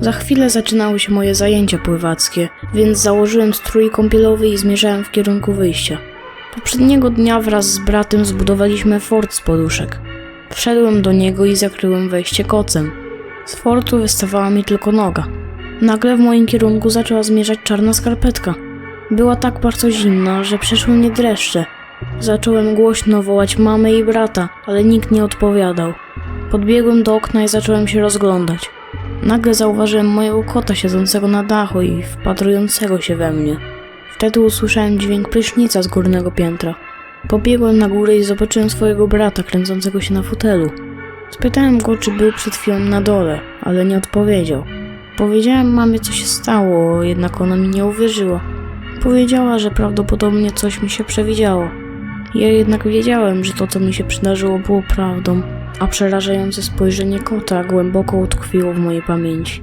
Za chwilę zaczynały się moje zajęcia pływackie, więc założyłem strój kąpielowy i zmierzałem w kierunku wyjścia. Poprzedniego dnia wraz z bratem zbudowaliśmy fort z poduszek. Wszedłem do niego i zakryłem wejście kocem. Z fortu wystawała mi tylko noga. Nagle w moim kierunku zaczęła zmierzać czarna skarpetka. Była tak bardzo zimna, że przeszły mnie dreszcze. Zacząłem głośno wołać mamę i brata, ale nikt nie odpowiadał. Podbiegłem do okna i zacząłem się rozglądać. Nagle zauważyłem mojego kota siedzącego na dachu i wpatrującego się we mnie. Wtedy usłyszałem dźwięk prysznica z górnego piętra. Pobiegłem na górę i zobaczyłem swojego brata kręcącego się na fotelu. Spytałem go, czy był przed chwilą na dole, ale nie odpowiedział. Powiedziałem mamie, co się stało, jednak ona mi nie uwierzyła. Powiedziała, że prawdopodobnie coś mi się przewidziało. Ja jednak wiedziałem, że to, co mi się przydarzyło, było prawdą, a przerażające spojrzenie kota głęboko utkwiło w mojej pamięci.